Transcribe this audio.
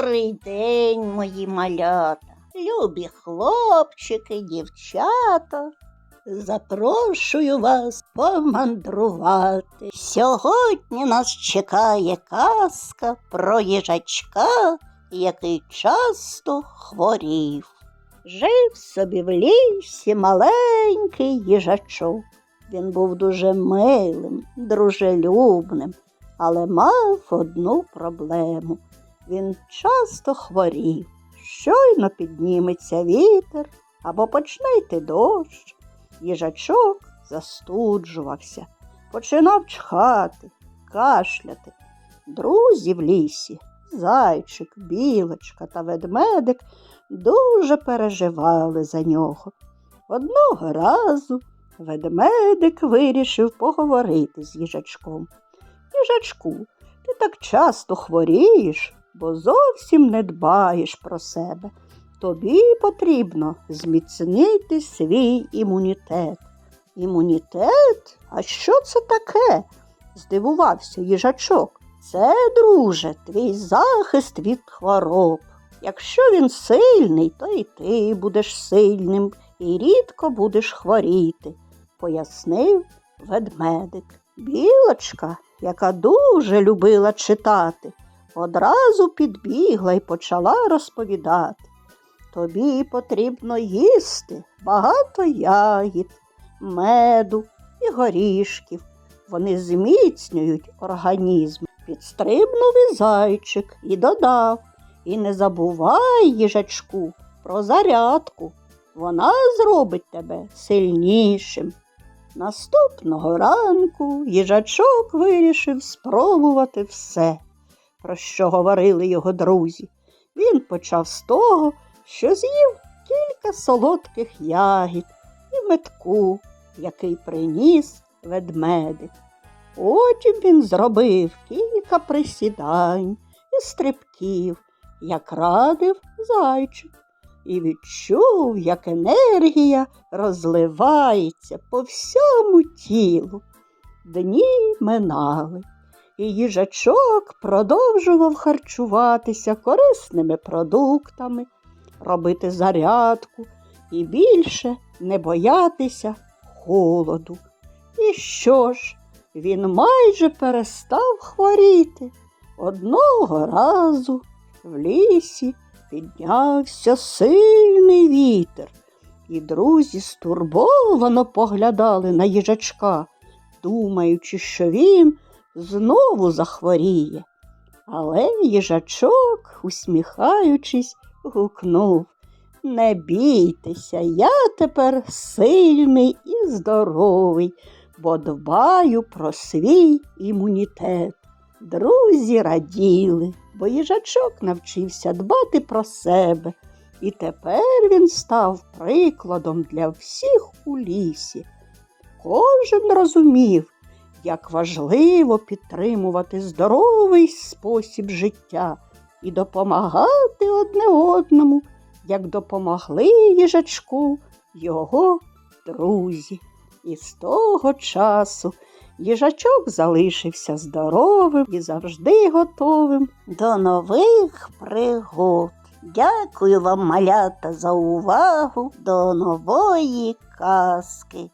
Добрий день, мої малята, любі хлопчики, дівчата. Запрошую вас помандрувати. Сьогодні нас чекає казка про їжачка, який часто хворів. Жив собі в лісі маленький їжачок. Він був дуже милим, дружелюбним, але мав одну проблему. Він часто хворів. Щойно підніметься вітер або почне йти дощ. Їжачок застуджувався, починав чхати, кашляти. Друзі в лісі, зайчик, білочка та ведмедик дуже переживали за нього. Одного разу ведмедик вирішив поговорити з їжачком. Їжачку, ти так часто хворієш, бо зовсім не дбаєш про себе. Тобі потрібно зміцнити свій імунітет. Імунітет? А що це таке? здивувався їжачок. Це, друже, твій захист від хвороб. Якщо він сильний, то і ти будеш сильним і рідко будеш хворіти, пояснив ведмедик. Білочка, яка дуже любила читати, одразу підбігла і почала розповідати. Тобі потрібно їсти багато ягід, меду і горішків. Вони зміцнюють організм. Підстрибнув і зайчик і додав. І не забувай, їжачку, про зарядку. Вона зробить тебе сильнішим. Наступного ранку їжачок вирішив спробувати все, про що говорили його друзі. Він почав з того, що з'їв кілька солодких ягід і метку, який приніс ведмедик. Потім він зробив кілька присідань і стрибків, як радив зайчик, і відчув, як енергія розливається по всьому тілу. Дні минали, і їжачок продовжував харчуватися корисними продуктами, робити зарядку і більше не боятися холоду. І що ж, він майже перестав хворіти. Одного разу в лісі піднявся сильний вітер, і друзі стурбовано поглядали на їжачка, думаючи, що він знову захворіє. Але їжачок, усміхаючись, гукнув Не бійтеся, я тепер сильний і здоровий, бо дбаю про свій імунітет. Друзі раділи, бо їжачок навчився дбати про себе, і тепер він став прикладом для всіх у лісі. Кожен розумів, як важливо підтримувати здоровий спосіб життя і допомагати одне одному, як допомогли їжачку його друзі. І з того часу їжачок залишився здоровим і завжди готовим до нових пригод. Дякую вам, малята, за увагу. До нової казки.